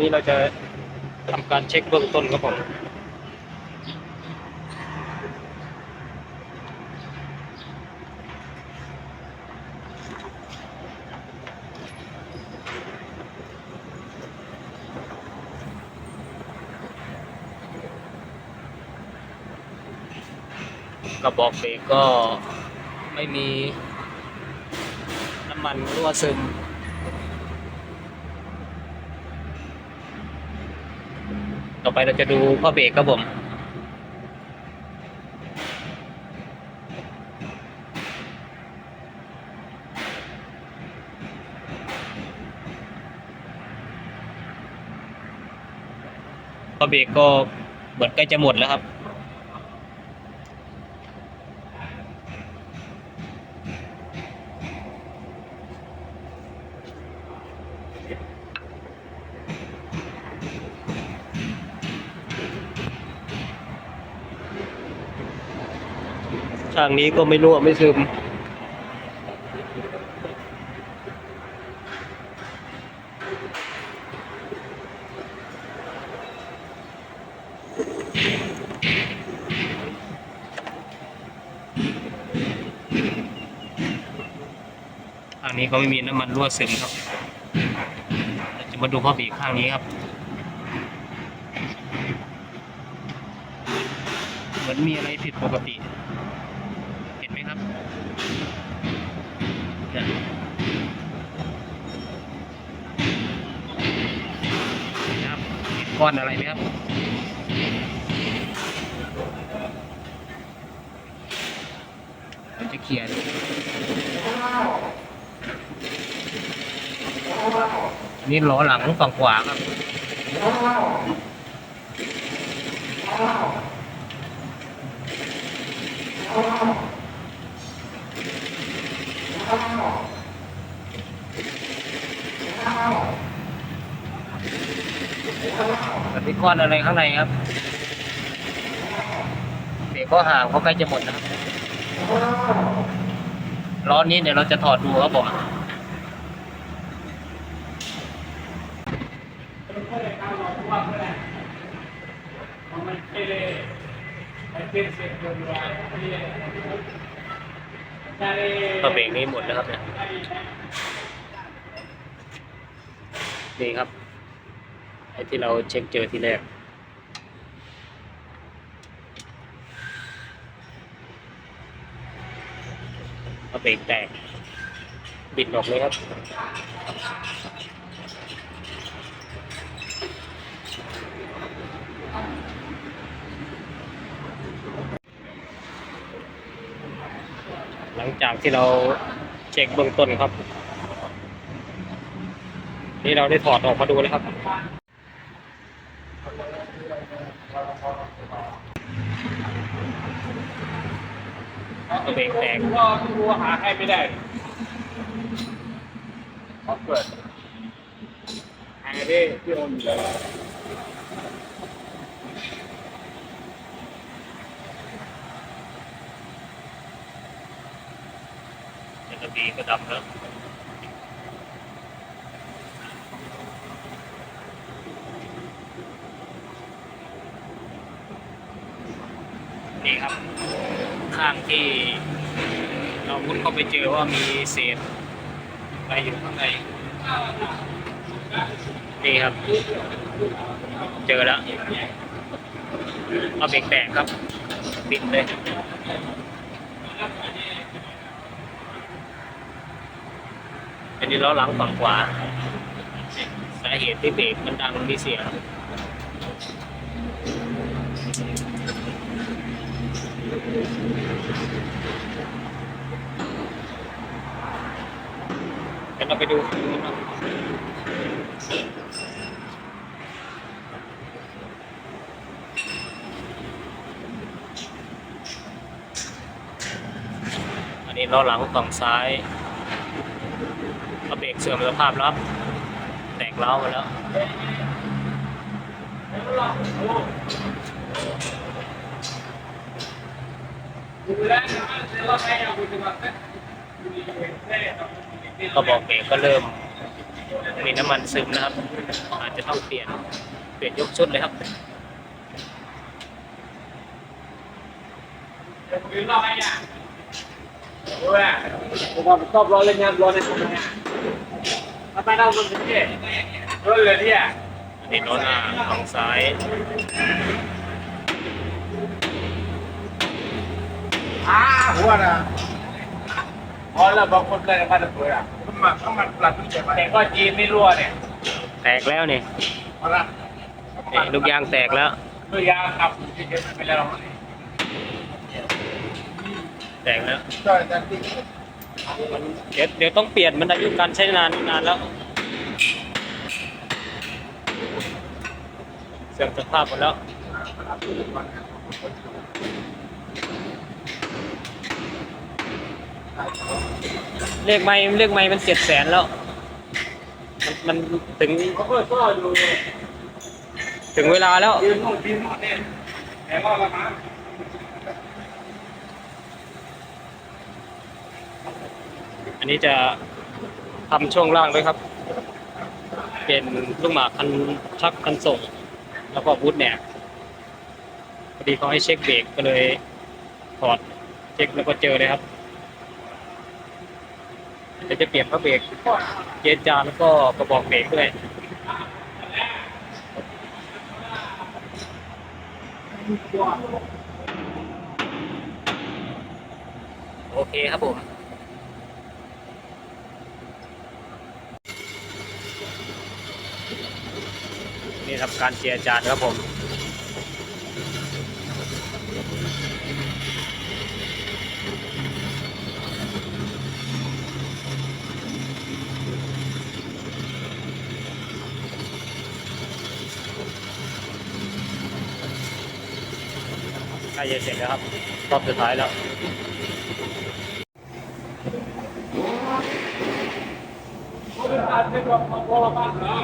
นี้เราจะทำการเช็คเบื้องต้นครับผมกระบอกเบรกก็ไม่มีน้ำมันรั่วซึม ต่อ ไปเราจะดูข้อเบรกครับผม ข้อเบรกก็เหมือนใกล้จะหมดแล้วครับ ช่างนี้ก็ไม่รั่วไม่ซึมข้างนี้ก็ไม่มีน้ำมันรั่วซึมครับจะมาดูข้อบีข้างนี้ครับเหมือนมีอะไรผิดปกติ เห็นไหมครับเนี่ยนะครับเห็น ก้อนอะไรไหมครับจะเขียนนนี้ล้อหลังฝั่งขวาครับมั มีก้อนอะไรข้างในครับเบรกก็ห่างเพราะใกล้จะหมดนะครับล้อนี้เดี๋ยวเราจะถอดดูครับผมก็เบรกนี้หมดแล้วครับเนี่ยนี่ครับไอ้ที่เราเช็คเจอที่แรก เอาเบรกแตก บิดออกเลยครับ หลังจากที่เราเช็คเบื้องต้นครับ นี่เราได้ถอดออกมาดูเลยครับ เบรกแตกก็รู้หาให้ไม่ได้ขอเปิดหาได้ที่โอนอยู่แล้วเดี๋ยวกระบีก็ดำแล้ว นี่ครับ ข้างที่เรามุดเข้าไปเจอว่ามีเศษอะไรอยู่ข้างในนี่ครับ เจอแล้วเอาเบรกแตกครับปิดเลยอันนี้ล้อหลังฝั่งขวาสาเหตุที่เบรกมันดังมีเสียง เดี๋ยวเราไปดูฝั่งนู้นนะอันนี้ล้อหลังฝั่งซ้ายก็เบรกเสื่อมสภาพแล้วแตกเล้าวมาแล้ว ก็บอกเบรกก็เริ่มมีมีน้ำมันซึมนะครับ อาจจะต้องเปลี่ยนเปลี่ยนยกชุดเลยครับยืนรอไงเนี่ยดูแลผมว่าชอบรอเล่นงานรอในตรงนี้ทำไมเราคนเป็นที่รถเลยที่อะอันนี้ล้อหน้าฝั่งซ้าย อ้าหัวนะอ๋อแล้วบางคนเคยมาตะเกียบมันมาต้องมันปลัดไม่ใช่ไหมแต่ก็จีนไม่รั่วเนี่ยแตกแล้วนี่มาละนี่ลูกยางแตกแล้วเมื่อยางขับที่เกิดไปแล้วแตกแล้วใช่แต่ที่เดี๋ยวเดี๋ยวต้องเปลี่ยนมันอายุการใช้งานนานแล้วเสื่อมสภาพหมดแล้ว เลขไม่เลขไม่มันเจ็ดแสนแล้ว มันมันถึงถึงเวลาแล้ว อันนี้จะทำช่วงล่างด้วยครับ เป็นลูกหมากคันชักคันส่ง แล้วก็บูทแหนบพอดีเขาให้เช็คเบรกก็เลยถอดเช็คแล้วก็เจอเลยครับ เดี๋ยวจะเปลี่ยนพระเบรกเกียร์จานแล้วก็กระบอกเบรกด้วยโอเคครับผมนี่ทำการเจียรจานครับผม กล้จะเสร็จแล้วครับรอบสุดท้ายแล้วการเช็คว่าพอละบ้าเหรอ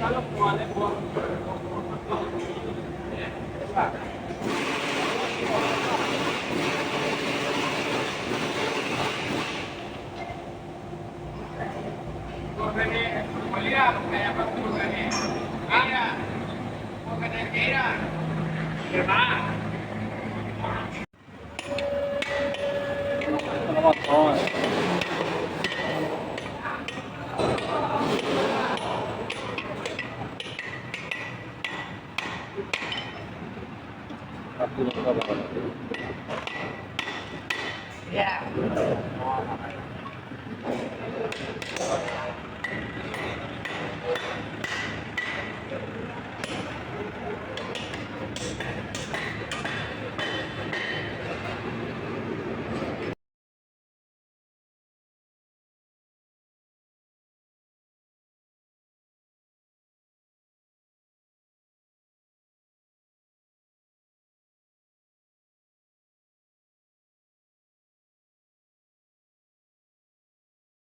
การรบกวนเลยพวก Yeah.